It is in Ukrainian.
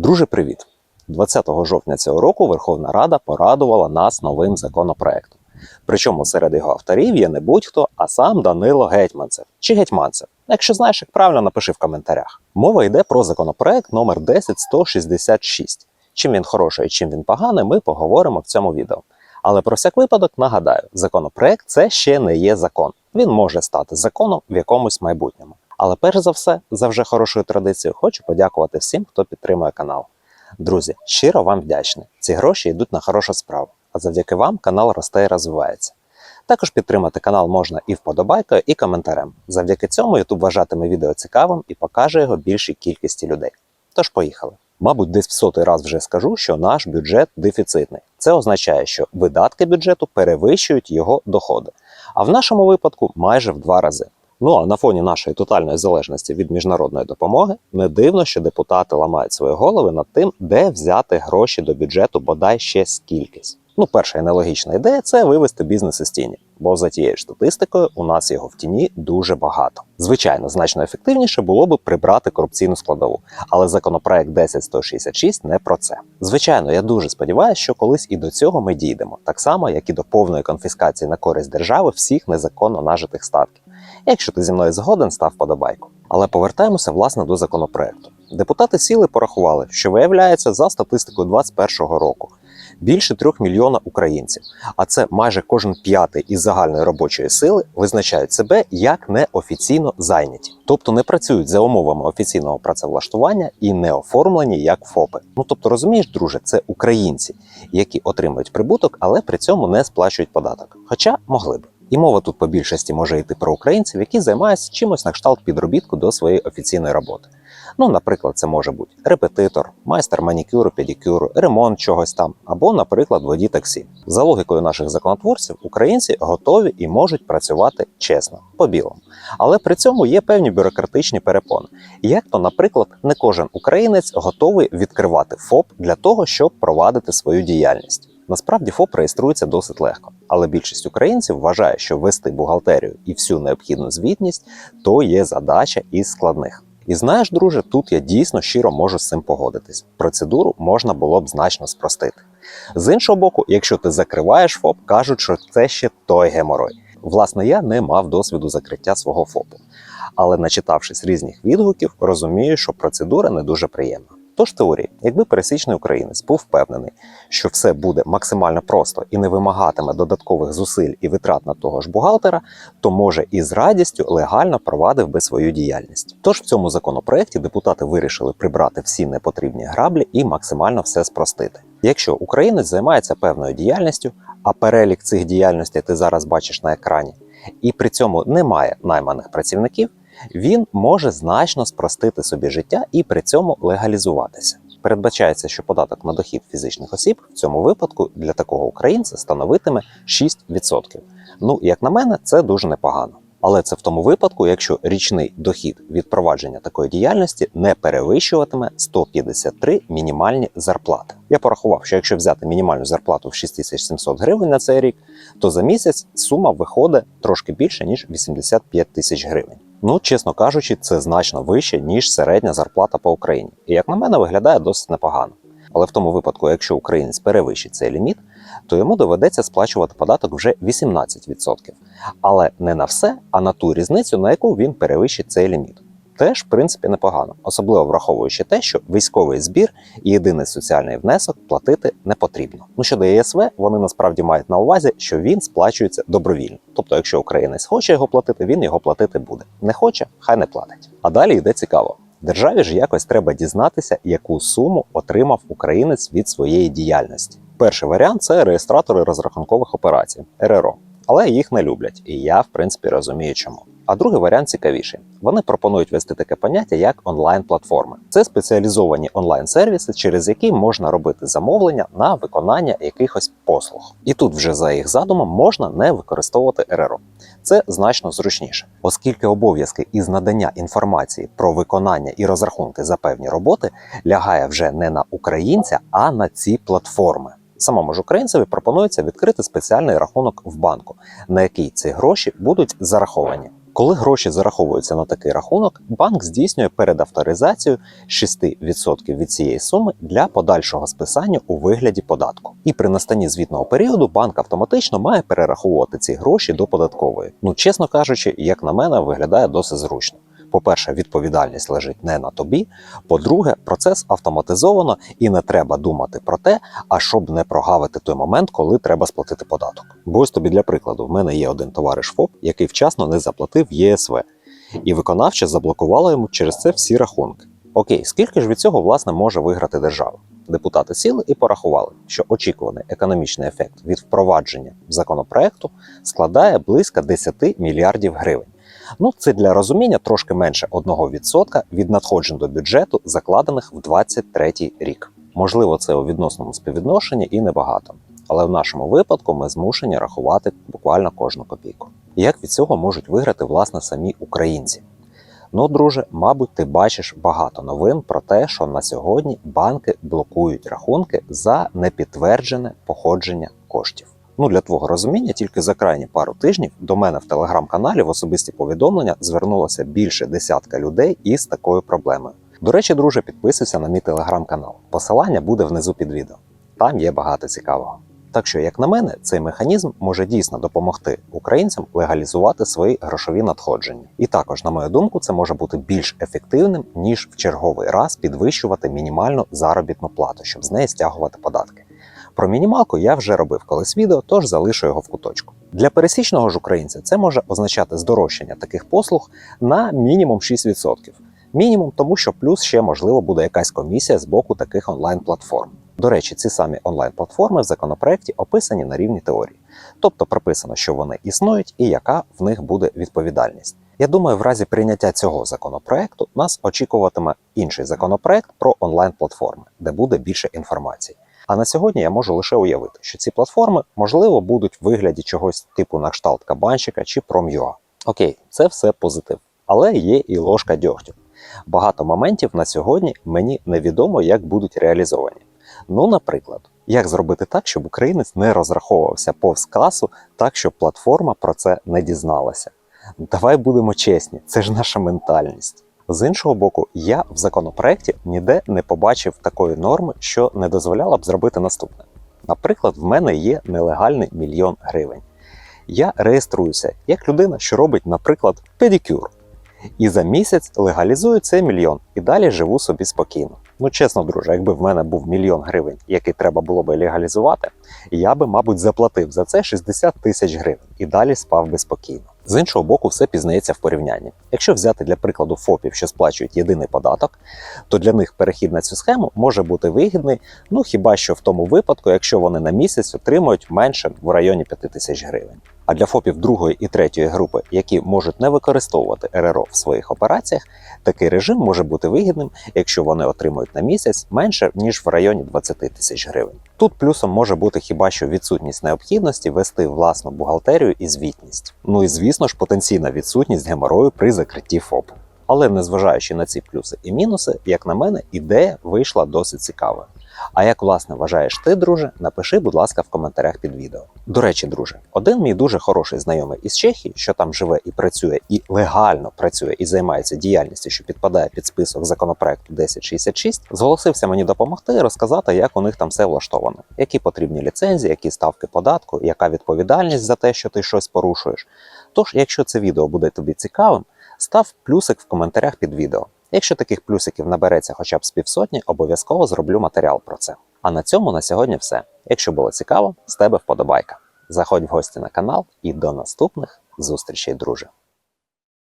Друже, привіт! 20 жовтня цього року Верховна Рада порадувала нас новим законопроектом. Причому серед його авторів є не будь-хто, а сам Данило Гетьманцев чи Гетьманцев. Якщо знаєш, як правильно, напиши в коментарях. Мова йде про законопроект номер 10166. Чим він хороший, чим він поганий, ми поговоримо в цьому відео. Але про всяк випадок нагадаю, законопроект це ще не є закон. Він може стати законом в якомусь майбутньому. Але перш за все, за вже хорошою традицією, хочу подякувати всім, хто підтримує канал. Друзі, щиро вам вдячний. Ці гроші йдуть на хорошу справу, а завдяки вам канал росте і розвивається. Також підтримати канал можна і вподобайкою, і коментарем. Завдяки цьому YouTube вважатиме відео цікавим і покаже його більшій кількості людей. Тож поїхали. Мабуть, десь в сотий раз вже скажу, що наш бюджет дефіцитний. Це означає, що видатки бюджету перевищують його доходи, а в нашому випадку майже в два рази. Ну а на фоні нашої тотальної залежності від міжнародної допомоги не дивно, що депутати ламають свої голови над тим, де взяти гроші до бюджету, бодай ще скількись. Ну, перша і нелогічна ідея це вивести бізнес із тіні, бо за тією ж статистикою у нас його в тіні дуже багато. Звичайно, значно ефективніше було би прибрати корупційну складову, але законопроект 10166 не про це. Звичайно, я дуже сподіваюся, що колись і до цього ми дійдемо, так само як і до повної конфіскації на користь держави всіх незаконно нажитих статків. Якщо ти зі мною згоден, став подобайку. Але повертаємося власне до законопроекту. Депутати сіли порахували, що виявляється за статистикою 2021 року більше трьох мільйона українців, а це майже кожен п'ятий із загальної робочої сили визначають себе як неофіційно зайняті, тобто не працюють за умовами офіційного працевлаштування і не оформлені як ФОПи. Ну тобто, розумієш, друже, це українці, які отримують прибуток, але при цьому не сплачують податок, хоча могли б. І мова тут по більшості може йти про українців, які займаються чимось на кшталт підробітку до своєї офіційної роботи. Ну, наприклад, це може бути репетитор, майстер манікюру, педикюру, ремонт чогось там, або, наприклад, водій таксі. За логікою наших законотворців, українці готові і можуть працювати чесно, по білому. Але при цьому є певні бюрократичні перепони. Як то, наприклад, не кожен українець готовий відкривати ФОП для того, щоб провадити свою діяльність. Насправді ФОП реєструється досить легко, але більшість українців вважає, що вести бухгалтерію і всю необхідну звітність то є задача із складних. І знаєш, друже, тут я дійсно щиро можу з цим погодитись. Процедуру можна було б значно спростити. З іншого боку, якщо ти закриваєш ФОП, кажуть, що це ще той геморой. Власне, я не мав досвіду закриття свого ФОПу, але начитавшись різних відгуків, розумію, що процедура не дуже приємна. Тож теорії, якби пересічний українець був впевнений, що все буде максимально просто і не вимагатиме додаткових зусиль і витрат на того ж бухгалтера, то може і з радістю легально провадив би свою діяльність. Тож в цьому законопроекті депутати вирішили прибрати всі непотрібні граблі і максимально все спростити. Якщо українець займається певною діяльністю, а перелік цих діяльностей ти зараз бачиш на екрані, і при цьому немає найманих працівників він може значно спростити собі життя і при цьому легалізуватися. Передбачається, що податок на дохід фізичних осіб в цьому випадку для такого українця становитиме 6%. Ну, як на мене, це дуже непогано. Але це в тому випадку, якщо річний дохід від провадження такої діяльності не перевищуватиме 153 мінімальні зарплати. Я порахував, що якщо взяти мінімальну зарплату в 6700 гривень на цей рік, то за місяць сума виходить трошки більше ніж 85 тисяч гривень. Ну, чесно кажучи, це значно вище, ніж середня зарплата по Україні. І як на мене, виглядає досить непогано. Але в тому випадку, якщо українець перевищить цей ліміт, то йому доведеться сплачувати податок вже 18%. Але не на все, а на ту різницю, на яку він перевищить цей ліміт. Теж, в принципі, непогано, особливо враховуючи те, що військовий збір і єдиний соціальний внесок платити не потрібно. Ну щодо ЄСВ, вони насправді мають на увазі, що він сплачується добровільно. Тобто, якщо українець хоче його платити, він його платити буде. Не хоче, хай не платить. А далі йде цікаво. Державі ж якось треба дізнатися, яку суму отримав українець від своєї діяльності. Перший варіант це реєстратори розрахункових операцій РРО, але їх не люблять, і я в принципі розумію, чому. А другий варіант цікавіший. Вони пропонують вести таке поняття як онлайн-платформи. Це спеціалізовані онлайн-сервіси, через які можна робити замовлення на виконання якихось послуг. І тут вже за їх задумом можна не використовувати РРО. Це значно зручніше, оскільки обов'язки із надання інформації про виконання і розрахунки за певні роботи лягає вже не на українця, а на ці платформи. Самому ж українцеві пропонується відкрити спеціальний рахунок в банку, на який ці гроші будуть зараховані. Коли гроші зараховуються на такий рахунок, банк здійснює передавторизацію 6% від цієї суми для подальшого списання у вигляді податку. І при настанні звітного періоду банк автоматично має перераховувати ці гроші до податкової. Ну, чесно кажучи, як на мене, виглядає досить зручно. По-перше, відповідальність лежить не на тобі. По-друге, процес автоматизовано і не треба думати про те, а щоб не прогавити той момент, коли треба сплатити податок. Бо ось тобі для прикладу, в мене є один товариш ФОП, який вчасно не заплатив ЄСВ, і виконавче заблокувало йому через це всі рахунки. Окей, скільки ж від цього власне може виграти держава? Депутати сіли і порахували, що очікуваний економічний ефект від впровадження законопроекту складає близько 10 мільярдів гривень. Ну, це для розуміння трошки менше 1% від надходжень до бюджету, закладених в 2023 рік. Можливо, це у відносному співвідношенні і небагато, але в нашому випадку ми змушені рахувати буквально кожну копійку. Як від цього можуть виграти власне самі українці? Ну, друже, мабуть, ти бачиш багато новин про те, що на сьогодні банки блокують рахунки за непідтверджене походження коштів. Ну, для твого розуміння, тільки за крайні пару тижнів до мене в телеграм-каналі в особисті повідомлення звернулося більше десятка людей із такою проблемою. До речі, друже, підписуйся на мій телеграм-канал. Посилання буде внизу під відео. Там є багато цікавого. Так що, як на мене, цей механізм може дійсно допомогти українцям легалізувати свої грошові надходження. І також, на мою думку, це може бути більш ефективним ніж в черговий раз підвищувати мінімальну заробітну плату, щоб з неї стягувати податки. Про мінімалку я вже робив колись відео, тож залишу його в куточку. Для пересічного ж українця це може означати здорожчання таких послуг на мінімум 6%. Мінімум, тому що плюс ще можливо буде якась комісія з боку таких онлайн-платформ. До речі, ці самі онлайн-платформи в законопроекті описані на рівні теорії, тобто прописано, що вони існують і яка в них буде відповідальність. Я думаю, в разі прийняття цього законопроекту нас очікуватиме інший законопроект про онлайн-платформи, де буде більше інформації. А на сьогодні я можу лише уявити, що ці платформи можливо будуть в вигляді чогось типу на кшталт кабанчика чи Prom.ua. Окей, це все позитив, але є і ложка дьогтю. Багато моментів на сьогодні мені невідомо, як будуть реалізовані. Ну, наприклад, як зробити так, щоб українець не розраховувався повз касу, так щоб платформа про це не дізналася. Давай будемо чесні, це ж наша ментальність. З іншого боку, я в законопроекті ніде не побачив такої норми, що не дозволяла б зробити наступне. Наприклад, в мене є нелегальний мільйон гривень. Я реєструюся як людина, що робить, наприклад, педикюр. І за місяць легалізую цей мільйон і далі живу собі спокійно. Ну, чесно, друже, якби в мене був мільйон гривень, який треба було би легалізувати, я би, мабуть, заплатив за це 60 тисяч гривень і далі спав би спокійно. З іншого боку, все пізнається в порівнянні. Якщо взяти для прикладу ФОПів, що сплачують єдиний податок, то для них перехід на цю схему може бути вигідний, ну хіба що в тому випадку, якщо вони на місяць отримують менше в районі 5 тисяч гривень. А для ФОПів другої і третьої групи, які можуть не використовувати РРО в своїх операціях, такий режим може бути вигідним, якщо вони отримують на місяць менше ніж в районі 20 тисяч гривень. Тут плюсом може бути хіба що відсутність необхідності вести власну бухгалтерію і звітність. Ну і звісно ж потенційна відсутність геморою при закритті ФОПу. Але незважаючи на ці плюси і мінуси, як на мене, ідея вийшла досить цікавою. А як власне вважаєш ти, друже, напиши, будь ласка, в коментарях під відео. До речі, друже, один мій дуже хороший знайомий із Чехії, що там живе і працює, і легально працює і займається діяльністю, що підпадає під список законопроекту 1066, зголосився мені допомогти і розказати, як у них там все влаштовано, які потрібні ліцензії, які ставки податку, яка відповідальність за те, що ти щось порушуєш. Тож, якщо це відео буде тобі цікавим, став плюсик в коментарях під відео. Якщо таких плюсиків набереться хоча б з півсотні, обов'язково зроблю матеріал про це. А на цьому на сьогодні все. Якщо було цікаво, з тебе вподобайка. Заходь в гості на канал і до наступних зустрічей, друже.